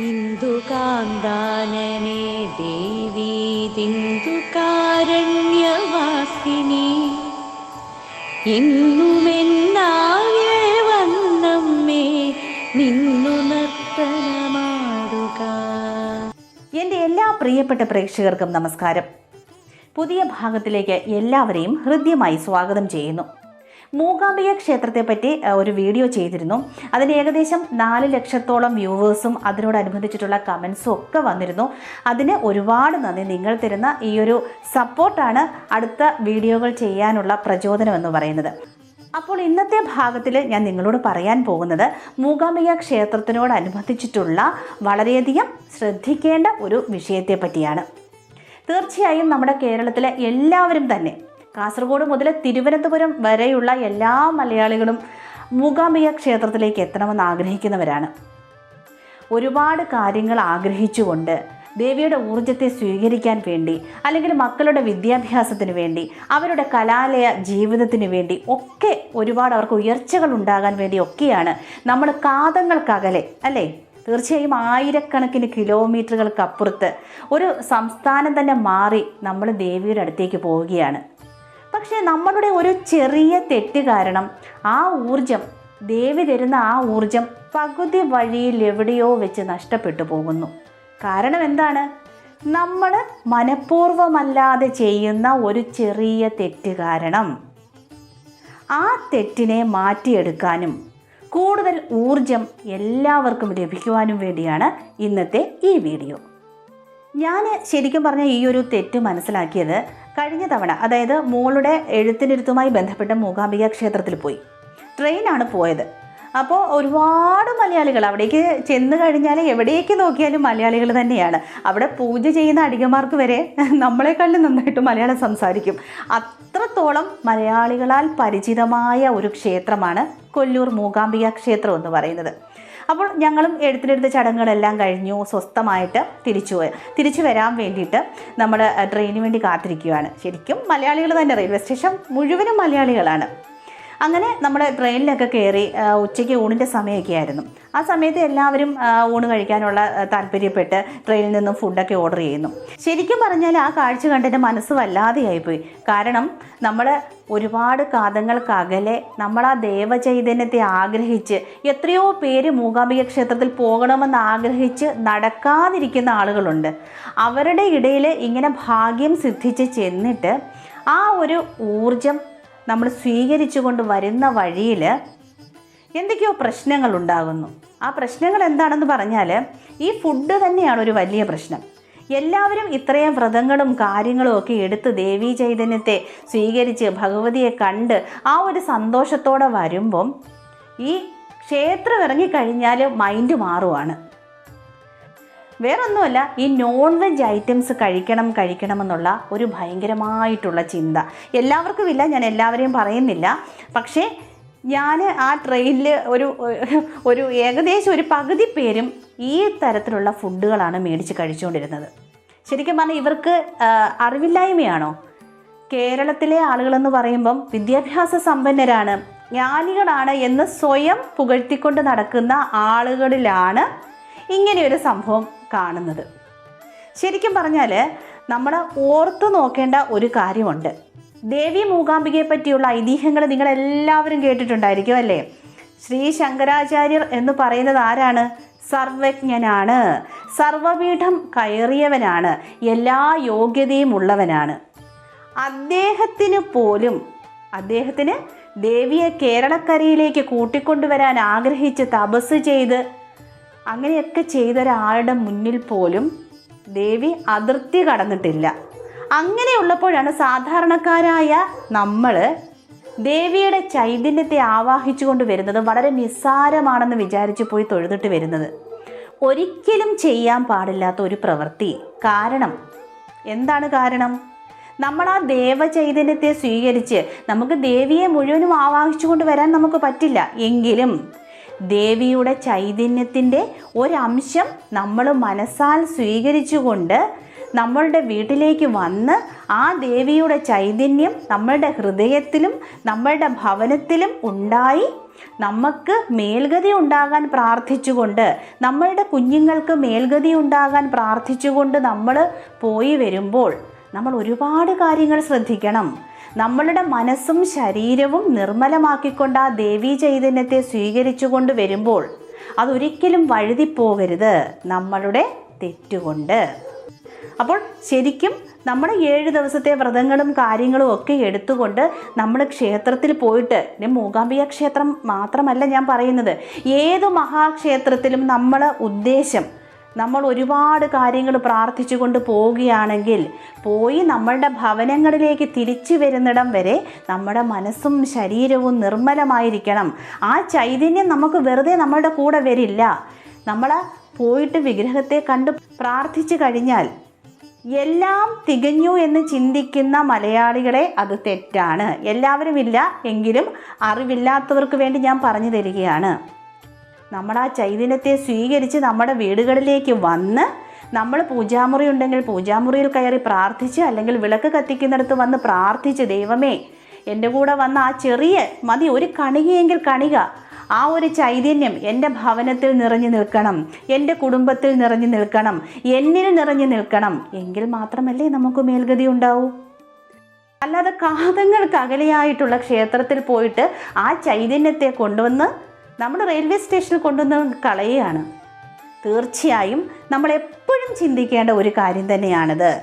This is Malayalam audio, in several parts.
ഇന്ദുകാന്താനനെ ദേവി ദിന്ദുകാരണ്യവാസിനി ഇന്നുമെന്നാകെ വന്നമ്മേ നിന്നു നർത്തനമാടുക. എന്റെ എല്ലാ പ്രിയപ്പെട്ട പ്രേക്ഷകർക്കും നമസ്കാരം. പുതിയ ഭാഗത്തിലേക്ക് എല്ലാവരെയും ഹൃദ്യമായി സ്വാഗതം ചെയ്യുന്നു. മൂകാംബിക ക്ഷേത്രത്തെ പറ്റി ഒരു വീഡിയോ ചെയ്തിരുന്നു. അതിന് ഏകദേശം നാല് ലക്ഷത്തോളം വ്യൂവേഴ്സും അതിനോടനുബന്ധിച്ചിട്ടുള്ള കമൻസും ഒക്കെ വന്നിരുന്നു. അതിന് ഒരുപാട് നന്ദി. നിങ്ങൾ തരുന്ന ഈ ഒരു സപ്പോർട്ടാണ് അടുത്ത വീഡിയോകൾ ചെയ്യാനുള്ള പ്രചോദനം എന്ന് പറയുന്നത്. അപ്പോൾ ഇന്നത്തെ ഭാഗത്തിൽ ഞാൻ നിങ്ങളോട് പറയാൻ പോകുന്നത് മൂകാംബിക ക്ഷേത്രത്തിനോടനുബന്ധിച്ചിട്ടുള്ള വളരെയധികം ശ്രദ്ധിക്കേണ്ട ഒരു വിഷയത്തെ പറ്റിയാണ് തീർച്ചയായും നമ്മുടെ കേരളത്തിലെ എല്ലാവരും തന്നെ കാസർഗോഡ് മുതൽ തിരുവനന്തപുരം വരെയുള്ള എല്ലാ മലയാളികളും മൂകാംബിക ക്ഷേത്രത്തിലേക്ക് എത്തണമെന്ന് ആഗ്രഹിക്കുന്നവരാണ്. ഒരുപാട് കാര്യങ്ങൾ ആഗ്രഹിച്ചുകൊണ്ട് ദേവിയുടെ ഊർജത്തെ സ്വീകരിക്കാൻ വേണ്ടി അല്ലെങ്കിൽ മക്കളുടെ വിദ്യാഭ്യാസത്തിന് വേണ്ടി അവരുടെ കലാലയ ജീവിതത്തിന് വേണ്ടി ഒക്കെ ഒരുപാട് അവർക്ക് ഉയർച്ചകൾ ഉണ്ടാകാൻ വേണ്ടി ഒക്കെയാണ് നമ്മൾ കാതങ്ങൾക്കകലെ അല്ലേ? തീർച്ചയായും ആയിരക്കണക്കിന് കിലോമീറ്ററുകൾക്കപ്പുറത്ത് ഒരു സംസ്ഥാനം തന്നെ മാറി നമ്മൾ ദേവിയുടെ അടുത്തേക്ക് പോവുകയാണ്. പക്ഷേ നമ്മളുടെ ഒരു ചെറിയ തെറ്റ് കാരണം ആ ഊർജം ദേവി തരുന്ന ആ ഊർജം പകുതി വഴിയിൽ എവിടെയോ വെച്ച് നഷ്ടപ്പെട്ടു പോകുന്നു. കാരണം എന്താണ്? നമ്മൾ മനഃപൂർവമല്ലാതെ ചെയ്യുന്ന ഒരു ചെറിയ തെറ്റ് കാരണം. ആ തെറ്റിനെ മാറ്റിയെടുക്കാനും കൂടുതൽ ഊർജം എല്ലാവർക്കും ലഭിക്കുവാനും വേണ്ടിയാണ് ഇന്നത്തെ ഈ വീഡിയോ. ഞാൻ ശരിക്കും പറഞ്ഞ ഈ ഒരു തെറ്റ് മനസ്സിലാക്കിയത് കഴിഞ്ഞ തവണ അതായത് മോളുടെ എഴുത്തിനിരുത്തുമായി ബന്ധപ്പെട്ട മൂകാംബിക ക്ഷേത്രത്തിൽ പോയി. ട്രെയിനാണ് പോയത്. അപ്പോൾ ഒരുപാട് മലയാളികൾ അവിടേക്ക് ചെന്ന് കഴിഞ്ഞാൽ എവിടേക്ക് നോക്കിയാലും മലയാളികൾ തന്നെയാണ്. അവിടെ പൂജ ചെയ്യുന്ന അടികമാർക്ക് വരെ നമ്മളെക്കാളും നന്നായിട്ട് മലയാളം സംസാരിക്കും. അത്രത്തോളം മലയാളികളാൽ പരിചിതമായ ഒരു ക്ഷേത്രമാണ് കൊല്ലൂർ മൂകാംബിക ക്ഷേത്രം എന്ന് പറയുന്നത്. അപ്പോൾ ഞങ്ങളും എഴുത്തിനെടുത്ത ചടങ്ങുകളെല്ലാം കഴിഞ്ഞു. സ്വസ്ഥമായിട്ട് തിരിച്ചു തിരിച്ചു വരാൻ വേണ്ടിയിട്ട് നമ്മൾ ട്രെയിനിന് വേണ്ടി കാത്തിരിക്കുകയാണ് ശരിക്കും മലയാളികൾ തന്നെ റെയിൽവേ സ്റ്റേഷൻ മുഴുവനും മലയാളികളാണ്. അങ്ങനെ നമ്മൾ ട്രെയിനിലൊക്കെ കയറി ഉച്ചയ്ക്ക് ഊണിന്റെ സമയമൊക്കെ ആയിരുന്നു ആ സമയത്ത് എല്ലാവരും ഊണ് കഴിക്കാനുള്ള താല്പര്യപ്പെട്ട് ട്രെയിനിൽ നിന്നും ഫുഡൊക്കെ ഓർഡർ ചെയ്യുന്നു. ശരിക്കും പറഞ്ഞാൽ ആ കാഴ്ച കണ്ടിട്ട് മനസ്സ് വല്ലാതെയായിപ്പോയി കാരണം നമ്മൾ ഒരുപാട് കാതങ്ങൾക്കകലെ നമ്മൾ ആ ദേവചൈതന്യത്തെ ആഗ്രഹിച്ച് എത്രയോ പേര് മൂകാംബിക ക്ഷേത്രത്തിൽ പോകണമെന്ന് ആഗ്രഹിച്ച് നടക്കാതിരിക്കുന്ന ആളുകളുണ്ട്. അവരുടെ ഇടയിൽ ഇങ്ങനെ ഭാഗ്യം സിദ്ധിച്ച് ചെന്നിട്ട് ആ ഒരു ഊർജം നമ്മൾ സ്വീകരിച്ചുകൊണ്ട് വരുന്ന വഴിയിൽ എന്തൊക്കെയോ പ്രശ്നങ്ങൾ ഉണ്ടാകുന്നു. ആ പ്രശ്നങ്ങൾ എന്താണെന്ന് പറഞ്ഞാൽ ഈ ഫുഡ് തന്നെയാണ് ഒരു വലിയ പ്രശ്നം. എല്ലാവരും ഇത്രയും വ്രതങ്ങളും കാര്യങ്ങളും ഒക്കെ എടുത്ത് ദേവീ ചൈതന്യത്തെ സ്വീകരിച്ച് ഭഗവതിയെ കണ്ട് ആ ഒരു സന്തോഷത്തോടെ വരുമ്പം ഈ ക്ഷേത്രം ഇറങ്ങിക്കഴിഞ്ഞാൽ മൈൻഡ് മാറുവാണ്. വേറൊന്നുമല്ല ഈ നോൺ വെജ് ഐറ്റംസ് കഴിക്കണം കഴിക്കണമെന്നുള്ള ഒരു ഭയങ്കരമായിട്ടുള്ള ചിന്ത. എല്ലാവർക്കും ഇല്ല ഞാൻ എല്ലാവരെയും പറയുന്നില്ല. പക്ഷേ ഞാൻ ആ ട്രെയിനിൽ ഒരു ഒരു ഏകദേശം ഒരു പകുതി പേരും ഈ തരത്തിലുള്ള ഫുഡുകളാണ് മേടിച്ച് കഴിച്ചുകൊണ്ടിരുന്നത്. ശരിക്കും പറഞ്ഞാൽ ഇവർക്ക് അറിവില്ലായ്മയാണോ? കേരളത്തിലെ ആളുകളെന്ന് പറയുമ്പം വിദ്യാഭ്യാസ സമ്പന്നരാണ് ജ്ഞാനികളാണ് എന്ന് സ്വയം പുകഴ്ത്തിക്കൊണ്ട് നടക്കുന്ന ആളുകളിലാണ് ഇങ്ങനെയൊരു സംഭവം കാണുന്നത്. ശരിക്കും പറഞ്ഞാൽ നമ്മൾ ഓർത്തു നോക്കേണ്ട ഒരു കാര്യമുണ്ട്. ദേവി മൂകാംബികയെ പറ്റിയുള്ള ഐതിഹ്യങ്ങൾ നിങ്ങൾ എല്ലാവരും കേട്ടിട്ടുണ്ടായിരിക്കും അല്ലേ? ശ്രീ ശങ്കരാചാര്യർ എന്ന് പറയുന്നത് ആരാണ്? സർവജ്ഞനാണ്. സർവപീഠം കയറിയവനാണ്. എല്ലാ യോഗ്യതയും ഉള്ളവനാണ്. അദ്ദേഹത്തിന് പോലും അദ്ദേഹത്തിന് ദേവിയെ കേരളക്കരയിലേക്ക് കൂട്ടിക്കൊണ്ടുവരാൻ ആഗ്രഹിച്ച് തപസ് ചെയ്ത് അങ്ങനെയൊക്കെ ചെയ്ത ഒരാളുടെ മുന്നിൽ പോലും ദേവി അതിർത്തി കടന്നിട്ടില്ല. അങ്ങനെയുള്ളപ്പോഴാണ് സാധാരണക്കാരായ നമ്മൾ ദേവിയുടെ ചൈതന്യത്തെ ആവാഹിച്ചുകൊണ്ട് വരുന്നത് വളരെ നിസ്സാരമാണെന്ന് വിചാരിച്ച് പോയി തൊഴുതിട്ട് വരുന്നത്. ഒരിക്കലും ചെയ്യാൻ പാടില്ലാത്ത ഒരു പ്രവൃത്തി. കാരണം? എന്താണ് കാരണം? നമ്മൾ ആ ദേവചൈതന്യത്തെ സ്വീകരിച്ച് നമുക്ക് ദേവിയെ മുഴുവനും ആവാഹിച്ചുകൊണ്ട് വരാൻ നമുക്ക് പറ്റില്ല. എങ്കിലും ദേവിയുടെ ചൈതന്യത്തിന്റെ ഒരംശം നമ്മൾ മനസ്സാൽ സ്വീകരിച്ചുകൊണ്ട് നമ്മളുടെ വീട്ടിലേക്ക് വന്ന് ആ ദേവിയുടെ ചൈതന്യം നമ്മളുടെ ഹൃദയത്തിലും നമ്മളുടെ ഭവനത്തിലും ഉണ്ടായി നമുക്ക് മേൽഗതി ഉണ്ടാകാൻ പ്രാർത്ഥിച്ചുകൊണ്ട് നമ്മളുടെ കുഞ്ഞുങ്ങൾക്ക് മേൽഗതി ഉണ്ടാകാൻ പ്രാർത്ഥിച്ചുകൊണ്ട് നമ്മൾ പോയി വരുമ്പോൾ നമ്മൾ ഒരുപാട് കാര്യങ്ങൾ ശ്രദ്ധിക്കണം. നമ്മളുടെ മനസ്സും ശരീരവും നിർമ്മലമാക്കിക്കൊണ്ട് ആ ദേവീ ചൈതന്യത്തെ സ്വീകരിച്ചുകൊണ്ട് വരുമ്പോൾ അതൊരിക്കലും വഴുതിപ്പോകരുത്. നമ്മളുടെ തെറ്റുകൊണ്ട്. അപ്പോൾ ശരിക്കും നമ്മുടെ ഏഴ് ദിവസത്തെ വ്രതങ്ങളും കാര്യങ്ങളും ഒക്കെ എടുത്തുകൊണ്ട് നമ്മൾ ക്ഷേത്രത്തിൽ പോയിട്ട് മൂകാംബിക ക്ഷേത്രം മാത്രമല്ല ഞാൻ പറയുന്നത് ഏത് മഹാക്ഷേത്രത്തിലും നമ്മൾ ഉദ്ദേശം നമ്മൾ ഒരുപാട് കാര്യങ്ങൾ പ്രാർത്ഥിച്ചുകൊണ്ട് പോവുകയാണെങ്കിൽ പോയി നമ്മളുടെ ഭവനങ്ങളിലേക്ക് തിരിച്ചു വരുന്നിടം വരെ നമ്മുടെ മനസ്സും ശരീരവും നിർമ്മലമായിരിക്കണം. ആ ചൈതന്യം നമുക്ക് വെറുതെ നമ്മളുടെ കൂടെ വരില്ല. നമ്മൾ പോയിട്ട് വിഗ്രഹത്തെ കണ്ട് പ്രാർത്ഥിച്ചു കഴിഞ്ഞാൽ എല്ലാം തികഞ്ഞു എന്ന് ചിന്തിക്കുന്ന മലയാളികളെ അത് തെറ്റാണ്. എല്ലാവരും ഇല്ല എങ്കിലും അറിവില്ലാത്തവർക്ക് വേണ്ടി ഞാൻ പറഞ്ഞു തരികയാണ്. നമ്മൾ ആ ചൈതന്യത്തെ സ്വീകരിച്ച് നമ്മുടെ വീടുകളിലേക്ക് വന്ന് നമ്മൾ പൂജാമുറി ഉണ്ടെങ്കിൽ പൂജാമുറിയിൽ കയറി പ്രാർത്ഥിച്ച് അല്ലെങ്കിൽ വിളക്ക് കത്തിക്കുന്നിടത്ത് വന്ന് പ്രാർത്ഥിച്ച് ദൈവമേ എന്റെ കൂടെ വന്ന ആ ചെറിയ മതി ഒരു കണികയെങ്കിൽ കണിക ആ ഒരു ചൈതന്യം എന്റെ ഭവനത്തിൽ നിറഞ്ഞു നിൽക്കണം എന്റെ കുടുംബത്തിൽ നിറഞ്ഞു നിൽക്കണം എന്നിൽ നിറഞ്ഞു നിൽക്കണം. എങ്കിൽ മാത്രമല്ലേ നമുക്ക് മേൽഗതി ഉണ്ടാവൂ? അല്ലാതെ കാതങ്ങൾക്ക് അകലെയായിട്ടുള്ള ക്ഷേത്രത്തിൽ പോയിട്ട് ആ ചൈതന്യത്തെ കൊണ്ടുവന്ന് നമ്മുടെ റെയിൽവേ സ്റ്റേഷനിൽ കൊണ്ടുവന്ന് കളയുകയാണ്. തീർച്ചയായും നമ്മൾ എപ്പോഴും ചിന്തിക്കേണ്ട ഒരു കാര്യം തന്നെയാണിത്.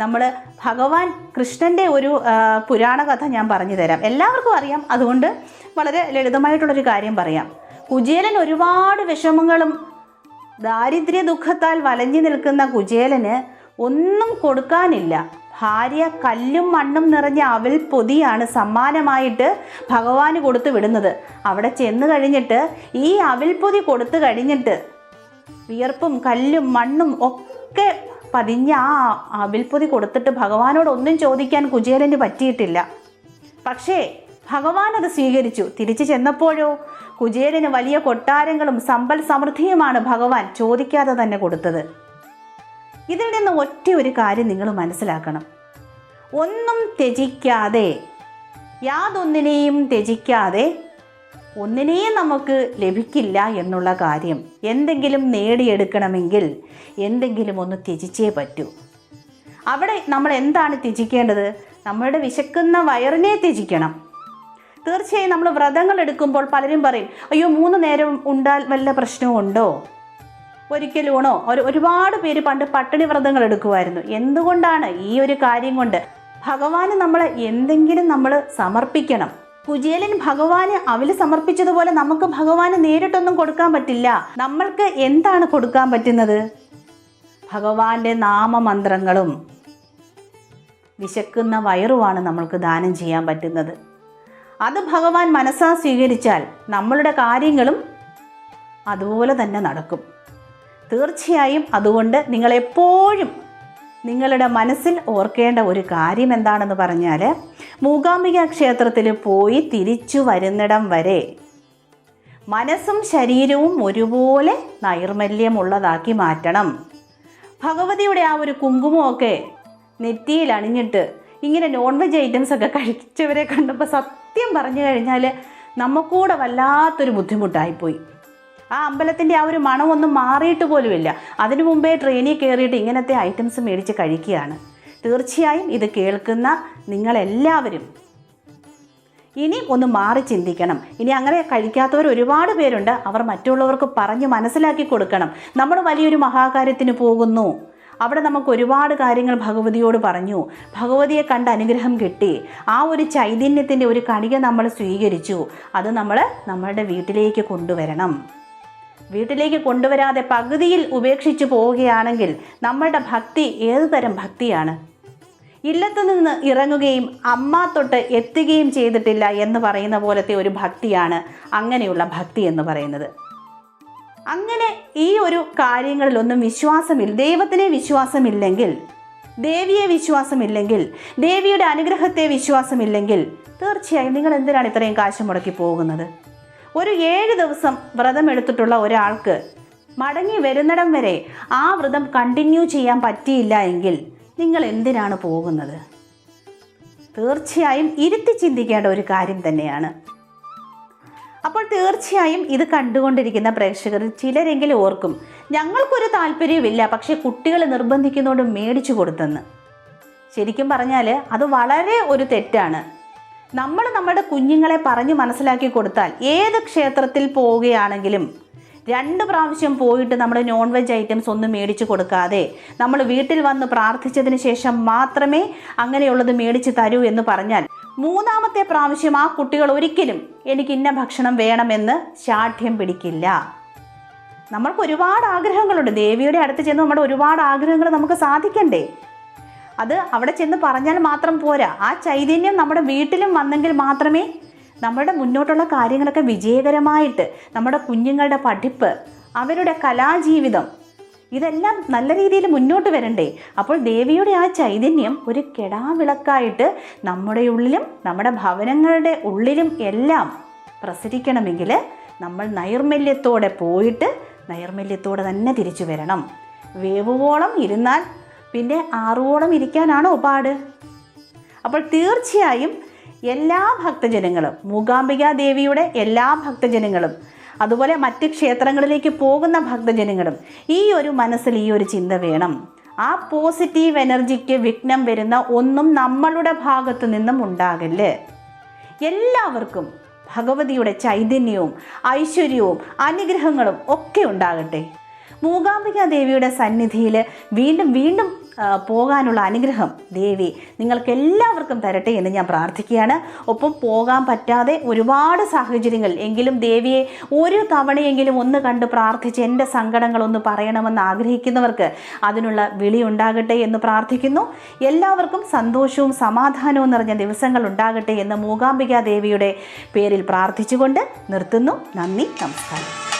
നമ്മൾ ഭഗവാൻ കൃഷ്ണന്റെ ഒരു പുരാണ കഥ ഞാൻ പറഞ്ഞു തരാം. എല്ലാവർക്കും അറിയാം. അതുകൊണ്ട് വളരെ ലളിതമായിട്ടുള്ളൊരു കാര്യം പറയാം. കുചേലൻ ഒരുപാട് വിഷമങ്ങളും ദാരിദ്ര്യ ദുഃഖത്താൽ വലഞ്ഞു നിൽക്കുന്ന കുചേലന് ഒന്നും കൊടുക്കാനില്ല. ഭാര്യ കല്ലും മണ്ണും നിറഞ്ഞ അവൽ പൊതിയാണ് സമ്മാനമായിട്ട് ഭഗവാന് കൊടുത്തു വിടുന്നത്. അവിടെ ചെന്ന് കഴിഞ്ഞിട്ട് ഈ അവൽ പൊതി കൊടുത്തു കഴിഞ്ഞിട്ട് വിയർപ്പും കല്ലും മണ്ണും ഒക്കെ പതിഞ്ഞ ആ അവിൽപ്പൊതി കൊടുത്തിട്ട് ഭഗവാനോട് ഒന്നും ചോദിക്കാൻ കുചേലന് പറ്റിയിട്ടില്ല. പക്ഷേ ഭഗവാൻ അത് സ്വീകരിച്ചു. തിരിച്ചു ചെന്നപ്പോഴോ കുചേലന് വലിയ കൊട്ടാരങ്ങളും സമ്പൽ സമൃദ്ധിയുമാണ് ഭഗവാൻ ചോദിക്കാതെ തന്നെ കൊടുത്തത്. ഇതിൽ നിന്ന് ഒറ്റ ഒരു കാര്യം നിങ്ങൾ മനസ്സിലാക്കണം. ഒന്നും ത്യജിക്കാതെ യാതൊന്നിനെയും ത്യജിക്കാതെ ഒന്നിനെയും നമുക്ക് ലഭിക്കില്ല എന്നുള്ള കാര്യം എന്തെങ്കിലും നേടിയെടുക്കണമെങ്കിൽ എന്തെങ്കിലും ഒന്ന് ത്യജിച്ചേ പറ്റൂ. അവിടെ നമ്മൾ എന്താണ് ത്യജിക്കേണ്ടത്? നമ്മളുടെ വിശക്കുന്ന വയറിനെ ത്യജിക്കണം. തീർച്ചയായും നമ്മൾ വ്രതങ്ങൾ എടുക്കുമ്പോൾ പലരും പറയും അയ്യോ മൂന്ന് നേരം ഉണ്ടാൽ വല്ല പ്രശ്നവും ഉണ്ടോ? ഒരിക്കലൂണോ? ഒരു ഒരുപാട് പേര് പണ്ട് പട്ടിണി വ്രതങ്ങൾ എടുക്കുമായിരുന്നു എന്തുകൊണ്ടാണ് ഈ ഒരു കാര്യം കൊണ്ട് ഭഗവാന് നമ്മൾ എന്തെങ്കിലും നമ്മൾ സമർപ്പിക്കണം? കുചേലൻ ഭഗവാന് അവൽ സമർപ്പിച്ചതുപോലെ നമുക്ക് ഭഗവാന് നേരിട്ടൊന്നും കൊടുക്കാൻ പറ്റില്ല. നമ്മൾക്ക് എന്താണ് കൊടുക്കാൻ പറ്റുന്നത്? ഭഗവാന്റെ നാമമന്ത്രങ്ങളും വിശക്കുന്ന വയറുമാണ് നമ്മൾക്ക് ദാനം ചെയ്യാൻ പറ്റുന്നത്. അത് ഭഗവാൻ മനസ്സാ സ്വീകരിച്ചാൽ നമ്മളുടെ കാര്യങ്ങളും അതുപോലെ തന്നെ നടക്കും. തീർച്ചയായും അതുകൊണ്ട് നിങ്ങളെപ്പോഴും നിങ്ങളുടെ മനസ്സിൽ ഓർക്കേണ്ട ഒരു കാര്യം എന്താണെന്ന് പറഞ്ഞാൽ മൂകാംബിക ക്ഷേത്രത്തിൽ പോയി തിരിച്ചു വരുന്നിടം വരെ മനസ്സും ശരീരവും ഒരുപോലെ നൈർമല്യമുള്ളതാക്കി മാറ്റണം. ഭഗവതിയുടെ ആ ഒരു കുങ്കുമമൊക്കെ നെറ്റിയിൽ അണിഞ്ഞിട്ട് ഇങ്ങനെ നോൺ വെജ് ഐറ്റംസ് ഒക്കെ കഴിച്ചവരെ കണ്ടപ്പോൾ സത്യം പറഞ്ഞു കഴിഞ്ഞാൽ നമുക്കൂടെ വല്ലാത്തൊരു ബുദ്ധിമുട്ടായിപ്പോയി. ആ അമ്പലത്തിന്റെ ആ ഒരു മണമൊന്നും മാറിയിട്ട് പോലുമില്ല. അതിനു മുമ്പേ ട്രെയിനിൽ കയറിയിട്ട് ഇങ്ങനത്തെ ഐറ്റംസ് മേടിച്ച് കഴിക്കുകയാണ്. തീർച്ചയായും ഇത് കേൾക്കുന്ന നിങ്ങളെല്ലാവരും ഇനി ഒന്ന് മാറി ചിന്തിക്കണം. ഇനി അങ്ങനെ കഴിക്കാത്തവർ ഒരുപാട് പേരുണ്ട്. അവർ മറ്റുള്ളവർക്ക് പറഞ്ഞ് മനസ്സിലാക്കി കൊടുക്കണം. നമ്മൾ വലിയൊരു മഹാകാര്യത്തിന് പോകുന്നു. അവിടെ നമുക്ക് ഒരുപാട് കാര്യങ്ങൾ ഭഗവതിയോട് പറഞ്ഞു. ഭഗവതിയെ കണ്ട് അനുഗ്രഹം കിട്ടി. ആ ഒരു ചൈതന്യത്തിന്റെ ഒരു കണിക നമ്മൾ സ്വീകരിച്ചു. അത് നമ്മൾ നമ്മളുടെ വീട്ടിലേക്ക് കൊണ്ടുവരണം. വീട്ടിലേക്ക് കൊണ്ടുവരാതെ പകുതിയിൽ ഉപേക്ഷിച്ചു പോവുകയാണെങ്കിൽ നമ്മളുടെ ഭക്തി ഏതു തരം ഭക്തിയാണ്? ഇല്ലത്തു നിന്ന് ഇറങ്ങുകയും അമ്മ തൊട്ട് എത്തുകയും ചെയ്തിട്ടില്ല എന്ന് പറയുന്ന പോലത്തെ ഒരു ഭക്തിയാണ് അങ്ങനെയുള്ള ഭക്തി എന്ന് പറയുന്നത്. അങ്ങനെ ഈ ഒരു കാര്യങ്ങളിലൊന്നും വിശ്വാസമില്ല. ദൈവത്തിനെ വിശ്വാസമില്ലെങ്കിൽ ദേവിയെ വിശ്വാസമില്ലെങ്കിൽ ദേവിയുടെ അനുഗ്രഹത്തെ വിശ്വാസമില്ലെങ്കിൽ തീർച്ചയായും നിങ്ങൾ എന്തിനാണ് ഇത്രയും കാശ് മുടക്കി പോകുന്നത്? ഒരു ഏഴ് ദിവസം വ്രതം എടുത്തിട്ടുള്ള ഒരാൾക്ക് മടങ്ങി വരുന്നിടം വരെ ആ വ്രതം കണ്ടിന്യൂ ചെയ്യാൻ പറ്റിയില്ല എങ്കിൽ നിങ്ങൾ എന്തിനാണ് പോകുന്നത്? തീർച്ചയായും ഇരുത്തി ചിന്തിക്കേണ്ട ഒരു കാര്യം തന്നെയാണ്. അപ്പോൾ തീർച്ചയായും ഇത് കണ്ടുകൊണ്ടിരിക്കുന്ന പ്രേക്ഷകർ ചിലരെങ്കിലും ഓർക്കും ഞങ്ങൾക്കൊരു താല്പര്യവുമില്ല പക്ഷേ കുട്ടികളെ നിർബന്ധിക്കുന്നതുകൊണ്ട് മേടിച്ചു കൊടുത്തെന്ന്. ശരിക്കും പറഞ്ഞാൽ അത് വളരെ ഒരു തെറ്റാണ്. നമ്മൾ നമ്മുടെ കുഞ്ഞുങ്ങളെ പറഞ്ഞു മനസ്സിലാക്കി കൊടുത്താൽ ഏത് ക്ഷേത്രത്തിൽ പോവുകയാണെങ്കിലും രണ്ട് പ്രാവശ്യം പോയിട്ട് നമ്മൾ നോൺ വെജ് ഐറ്റംസ് ഒന്നും മേടിച്ചു കൊടുക്കാതെ നമ്മൾ വീട്ടിൽ വന്ന് പ്രാർത്ഥിച്ചതിന് ശേഷം മാത്രമേ അങ്ങനെയുള്ളത് മേടിച്ച് തരൂ എന്ന് പറഞ്ഞാൽ മൂന്നാമത്തെ പ്രാവശ്യം ആ കുട്ടികൾ ഒരിക്കലും എനിക്ക് ഇന്ന ഭക്ഷണം വേണമെന്ന് ശാഠ്യം പിടിക്കില്ല. നമ്മൾക്ക് ഒരുപാട് ആഗ്രഹങ്ങളുണ്ട്. ദേവിയുടെ അടുത്ത് ചെന്ന് നമ്മുടെ ഒരുപാട് ആഗ്രഹങ്ങൾ നമുക്ക് സാധിക്കണ്ടേ? അത് അവിടെ ചെന്ന് പറഞ്ഞാൽ മാത്രം പോരാ. ആ ചൈതന്യം നമ്മുടെ വീട്ടിലും വന്നെങ്കിൽ മാത്രമേ നമ്മുടെ മുന്നോട്ടുള്ള കാര്യങ്ങളൊക്കെ വിജയകരമായിട്ട് നമ്മുടെ കുഞ്ഞുങ്ങളുടെ പഠിപ്പ് അവരുടെ കലാജീവിതം ഇതെല്ലാം നല്ല രീതിയിൽ മുന്നോട്ട് വരണ്ടേ. അപ്പോൾ ദേവിയുടെ ആ ചൈതന്യം ഒരു കെടാവിളക്കായിട്ട് നമ്മുടെ ഉള്ളിലും നമ്മുടെ ഭവനങ്ങളുടെ ഉള്ളിലും എല്ലാം പ്രസരിക്കണമെങ്കിൽ നമ്മൾ നൈർമല്യത്തോടെ പോയിട്ട് നൈർമല്യത്തോടെ തന്നെ തിരിച്ചു വരണം. വേവുവോളം ഇരുന്നാൽ പിന്നെ ആറുവോളം ഇരിക്കാനാണോ പാട്? അപ്പോൾ തീർച്ചയായും എല്ലാ ഭക്തജനങ്ങളും മൂകാംബിക ദേവിയുടെ എല്ലാ ഭക്തജനങ്ങളും അതുപോലെ മറ്റ് ക്ഷേത്രങ്ങളിലേക്ക് പോകുന്ന ഭക്തജനങ്ങളും ഈ ഒരു മനസ്സിൽ ഈ ഒരു ചിന്ത വേണം. ആ പോസിറ്റീവ് എനർജിക്ക് വിഘ്നം വരുന്ന ഒന്നും നമ്മളുടെ ഭാഗത്തു നിന്നും ഉണ്ടാകല്ല്. എല്ലാവർക്കും ഭഗവതിയുടെ ചൈതന്യവും ഐശ്വര്യവും അനുഗ്രഹങ്ങളും ഒക്കെ ഉണ്ടാകട്ടെ. മൂകാംബിക ദേവിയുടെ സന്നിധിയിൽ വീണ്ടും വീണ്ടും പോകാനുള്ള അനുഗ്രഹം ദേവി നിങ്ങൾക്ക് എല്ലാവർക്കും തരട്ടെ എന്ന് ഞാൻ പ്രാർത്ഥിക്കുകയാണ്. ഒപ്പം പോകാൻ പറ്റാതെ ഒരുപാട് സാഹചര്യങ്ങൾ എങ്കിലും ദേവിയെ ഒരു തവണയെങ്കിലും ഒന്ന് കണ്ട് പ്രാർത്ഥിച്ച് എന്റെ സങ്കടങ്ങളൊന്ന് പറയണമെന്ന് ആഗ്രഹിക്കുന്നവർക്ക് അതിനുള്ള വിളി ഉണ്ടാകട്ടെ എന്ന് പ്രാർത്ഥിക്കുന്നു. എല്ലാവർക്കും സന്തോഷവും സമാധാനവും നിറഞ്ഞ ദിവസങ്ങൾ ഉണ്ടാകട്ടെ എന്ന് മൂകാംബിക ദേവിയുടെ പേരിൽ പ്രാർത്ഥിച്ചുകൊണ്ട് നിർത്തുന്നു. നന്ദി നമസ്കാരം.